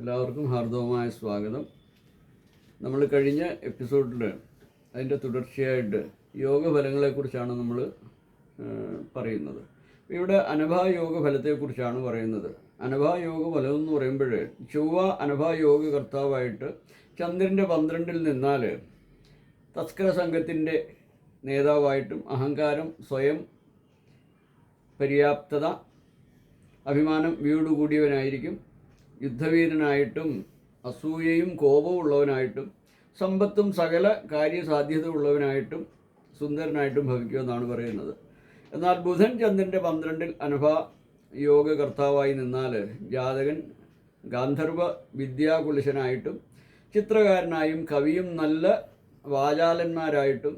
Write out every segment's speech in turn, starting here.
എല്ലാവർക്കും ഹാർദവമായ സ്വാഗതം. നമ്മൾ കഴിഞ്ഞ എപ്പിസോഡിൽ അതിന്റെ തുടർച്ചയായിട്ട് യോഗ യോഗഫലങ്ങളെക്കുറിച്ചാണ് നമ്മൾ പറയുന്നത്. ഇവിടെ അനഭാ യോഗ ഫലത്തെക്കുറിച്ചാണ് പറയുന്നത്. അനഭാ യോഗ ഫലം എന്ന് പറയുമ്പോൾ ചൊവ്വ അനഭാ യോഗ കർത്താവായിട്ട് ചന്ദ്രന്റെ പന്ത്രണ്ടിൽ നിന്നാൽ തസ്കര സംഘത്തിന്റെ നേതാവായിട്ടും അഹങ്കാരം സ്വയം പര്യാപ്തത അഭിമാനം വീടുകൂടിയവനായിരിക്കും. യുദ്ധവീരനായിട്ടും അസൂയയും കോപവും ഉള്ളവനായിട്ടും സമ്പത്തും സകല കാര്യസാധ്യത ഉള്ളവനായിട്ടും സുന്ദരനായിട്ടും ഭവിക്കുമെന്നാണ് പറയുന്നത്. എന്നാൽ ബുധൻ ചന്ദ്രന്റെ പന്ത്രണ്ടിൽ അനുഭ യോഗകർത്താവായി നിന്നാൽ ജാതകൻ ഗാന്ധർവ വിദ്യാകുലശനായിട്ടും ചിത്രകാരനായും കവിയും നല്ല വാചാലന്മാരായിട്ടും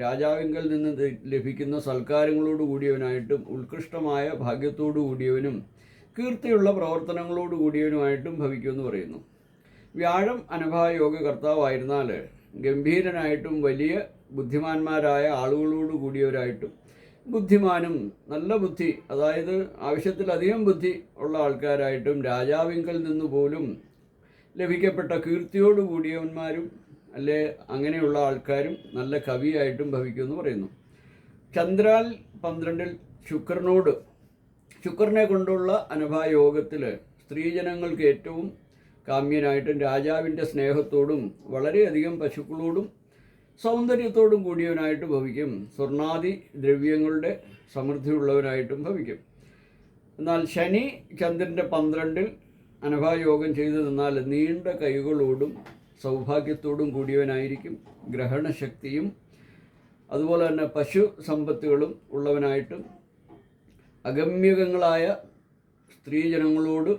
രാജാവിങ്കൽ നിന്ന് ലഭിക്കുന്ന സൽക്കാരങ്ങളോട് കൂടിയവനായിട്ടും ഉത്കൃഷ്ടമായ ഭാഗ്യത്തോടു കൂടിയവനും കീർത്തിയുള്ള പ്രവർത്തനങ്ങളോട് കൂടിയവനുമായിട്ടും ഭവിക്കുമെന്ന് പറയുന്നു. വ്യാഴം അനഭായോഗ കർത്താവായിരുന്നാൽ ഗംഭീരനായിട്ടും വലിയ ബുദ്ധിമാന്മാരായ ആളുകളോട് കൂടിയവരായിട്ടും ബുദ്ധിമാനും നല്ല ബുദ്ധി അതായത് ആവശ്യത്തിലധികം ബുദ്ധി ഉള്ള ആൾക്കാരായിട്ടും രാജാവിങ്കൽ നിന്ന് പോലും ലഭിക്കപ്പെട്ട കീർത്തിയോട് കൂടിയവന്മാരും അല്ലെ അങ്ങനെയുള്ള ആൾക്കാരും നല്ല കവിയായിട്ടും ഭവിക്കുമെന്ന് പറയുന്നു. ചന്ദ്രാൽ പന്ത്രണ്ടിൽ ശുക്രനോട് ശുക്രനെ കൊണ്ടുള്ള അനുഭായോഗത്തിൽ സ്ത്രീജനങ്ങൾക്ക് ഏറ്റവും കാമ്യനായിട്ടും രാജാവിന്റെ സ്നേഹത്തോടും വളരെയധികം പശുക്കളോടും സൗന്ദര്യത്തോടും കൂടിയവനായിട്ട് ഭവിക്കും. സ്വർണാദി ദ്രവ്യങ്ങളുടെ സമൃദ്ധിയുള്ളവനായിട്ടും ഭവിക്കും. എന്നാൽ ശനി ചന്ദ്രന്റെ പന്ത്രണ്ടിൽ അനഭായോഗം ചെയ്തു നിന്നാൽ നീണ്ട കൈകളോടും സൗഭാഗ്യത്തോടും കൂടിയവനായിരിക്കും. ഗ്രഹണശക്തിയും അതുപോലെ തന്നെ പശു സമ്പത്തുകളും ഉള്ളവനായിട്ടും അഗമ്യകങ്ങളായ സ്ത്രീജനങ്ങളോട്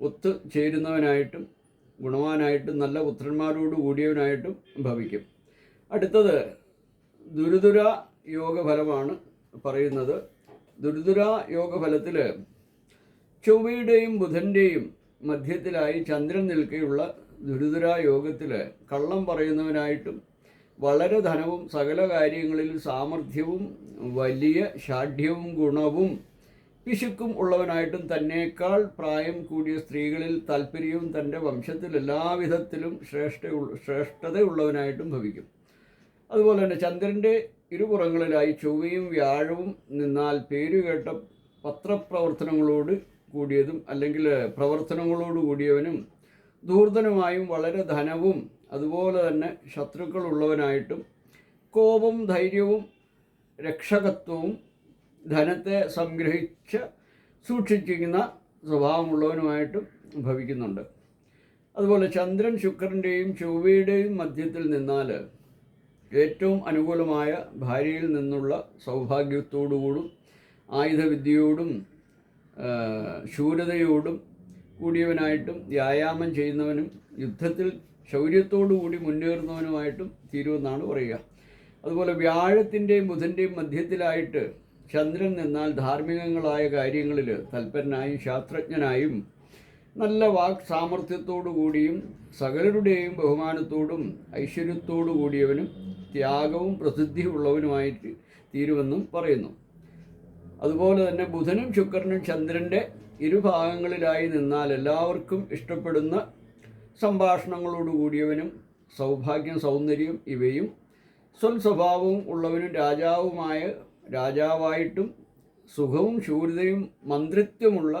ഒത്തു ചേരുന്നവനായിട്ടും ഗുണവാനായിട്ടും നല്ല പുത്രന്മാരോട് കൂടിയവനായിട്ടും ഭവിക്കും. അടുത്തത് ദുരിതുര യോഗഫലമാണ് പറയുന്നത്. ദുരിതുര യോഗഫലത്തിൽ ചൊവ്വയുടെയും ബുധന്റെയും മധ്യത്തിലായി ചന്ദ്രൻ നിൽക്കെയുള്ള ദുരിതുര യോഗത്തിൽ കള്ളം പറയുന്നവനായിട്ടും വളരെ ധനവും സകല കാര്യങ്ങളിൽ സാമർഥ്യവും വലിയ ഷാഢ്യവും ഗുണവും പിശുക്കും ഉള്ളവനായിട്ടും തന്നേക്കാൾ പ്രായം കൂടിയ സ്ത്രീകളിൽ താല്പര്യവും തന്റെ വംശത്തിൽ എല്ലാവിധത്തിലും ശ്രേഷ്ഠ ശ്രേഷ്ഠതയുള്ളവനായിട്ടും ഭവിക്കും. അതുപോലെ തന്നെ ചന്ദ്രന്റെ ഇരുപുറങ്ങളിലായി ചൊവ്വയും വ്യാഴവും നിന്നാൽ പേരുകേട്ട പത്രപ്രവർത്തനങ്ങളോട് കൂടിയതും അല്ലെങ്കിൽ പ്രവർത്തനങ്ങളോട് കൂടിയവനും ധൂർത്തനുമായും വളരെ ധനവും അതുപോലെ തന്നെ ശത്രുക്കളുള്ളവനായിട്ടും കോപം ധൈര്യവും രക്ഷകത്വവും ധനത്തെ സംഗ്രഹിച്ച് സൂക്ഷിച്ചിരിക്കുന്ന സ്വഭാവമുള്ളവനുമായിട്ടും ഭവിക്കുന്നുണ്ട്. അതുപോലെ ചന്ദ്രൻ ശുക്രന്റെയും ചൊവ്വയുടെയും മധ്യത്തിൽ നിന്നാൽ ഏറ്റവും അനുകൂലമായ ഭാര്യയിൽ നിന്നുള്ള സൗഭാഗ്യത്തോടുകൂടും ആയുധവിദ്യയോടും ശൂരതയോടും കൂടിയവനായിട്ടും വ്യായാമം ചെയ്യുന്നവനും യുദ്ധത്തിൽ ശൗര്യത്തോടു കൂടി മുന്നേറുന്നവനുമായിട്ടും തീരുമെന്നാണ് പറയുക. അതുപോലെ വ്യാഴത്തിന്റെയും ബുധന്റെയും മധ്യത്തിലായിട്ട് ചന്ദ്രൻ നിന്നാൽ ധാർമ്മികങ്ങളായ കാര്യങ്ങളിൽ തൽപരനായും ശാസ്ത്രജ്ഞനായും നല്ല വാക് സാമർഥ്യത്തോടു കൂടിയും സകലരുടെയും ബഹുമാനത്തോടും ഐശ്വര്യത്തോടു കൂടിയവനും ത്യാഗവും പ്രസിദ്ധിയുള്ളവനുമായിട്ട് തീരുമെന്നും പറയുന്നു. അതുപോലെ തന്നെ ബുധനും ശുക്രനും ചന്ദ്രന്റെ ഇരുഭാഗങ്ങളിലായി നിന്നാൽ എല്ലാവർക്കും ഇഷ്ടപ്പെടുന്ന സംഭാഷണങ്ങളോട് കൂടിയവനും സൗഭാഗ്യം സൗന്ദര്യം ഇവയും. സ്വൽ സ്വഭാവവും ഉള്ളവനും രാജാവുമായ രാജാവായിട്ടും സുഖവും ശൂരതയും മന്ത്രിത്വമുള്ള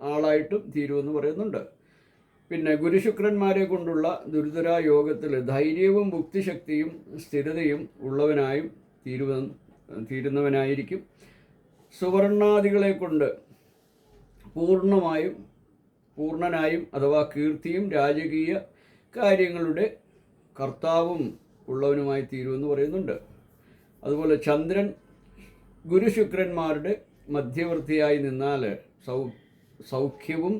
ആളായിട്ടും തീരുമെന്ന് പറയുന്നുണ്ട്. പിന്നെ ഗുരുശുക്രന്മാരെ കൊണ്ടുള്ള ദുരിതരാ യോഗത്തിൽ ധൈര്യവും മുക്തിശക്തിയും സ്ഥിരതയും ഉള്ളവനായും തീരുവ തീരുന്നവനായിരിക്കും. സുവർണാദികളെ കൊണ്ട് പൂർണമായും പൂർണനായും അഥവാ കീർത്തിയും രാജകീയ കാര്യങ്ങളുടെ കർത്താവും ഉള്ളവനുമായി തീരുമെന്ന് പറയുന്നുണ്ട്. അതുപോലെ ചന്ദ്രൻ ഗുരുശുക്രന്മാരുടെ മധ്യവർത്തിയായി നിന്നാൽ സൗ സൗഖ്യവും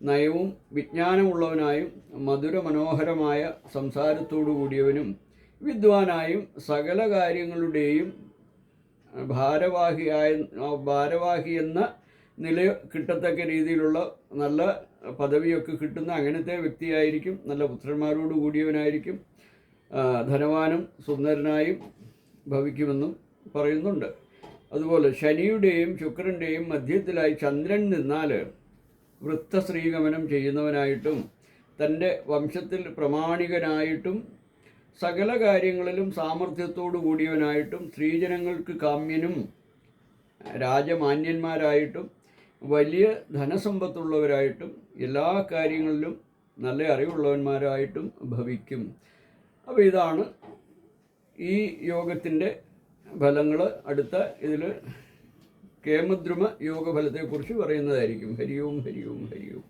നയവും വിജ്ഞാനമുള്ളവനായും മധുര മനോഹരമായ സംസാരത്തോടു കൂടിയവനും വിദ്വാനായും സകല കാര്യങ്ങളുടെയും ഭാരവാഹിയായ ഭാരവാഹി എന്ന നില കിട്ടത്തക്ക രീതിയിലുള്ള നല്ല പദവിയൊക്കെ കിട്ടുന്ന അങ്ങനത്തെ വ്യക്തിയായിരിക്കും നല്ല പുത്രന്മാരോട് കൂടിയവനായിരിക്കും ധനവാനും സുന്ദരനായും ഭവിക്കുമെന്നും പറയുന്നുണ്ട്. അതുപോലെ ശനിയുടെയും ശുക്രന്റെയും മധ്യത്തിലായി ചന്ദ്രൻ നിന്നാൽ വൃത്തശ്രീഗമനം ചെയ്യുന്നവനായിട്ടും തന്റെ വംശത്തിൽ പ്രമാണികനായിട്ടും സകല കാര്യങ്ങളിലും സാമർഥ്യത്തോടു കൂടിയവനായിട്ടും സ്ത്രീജനങ്ങൾക്ക് കാമ്യനും രാജമാന്യന്മാരായിട്ടും വലിയ ധനസമ്പത്തുള്ളവരായിട്ടും എല്ലാ കാര്യങ്ങളിലും നല്ല അറിവുള്ളവന്മാരായിട്ടും ഭവിക്കും. അപ്പോൾ ഇതാണ് ഈ യോഗത്തിന്റെ ഫലങ്ങൾ അടുത്ത ഇതിൽ കേമദ്രുമ യോഗഫലത്തെക്കുറിച്ച് പറയുന്നതായിരിക്കും. ഹരിയോം ഹരിയോം ഹരിയോം.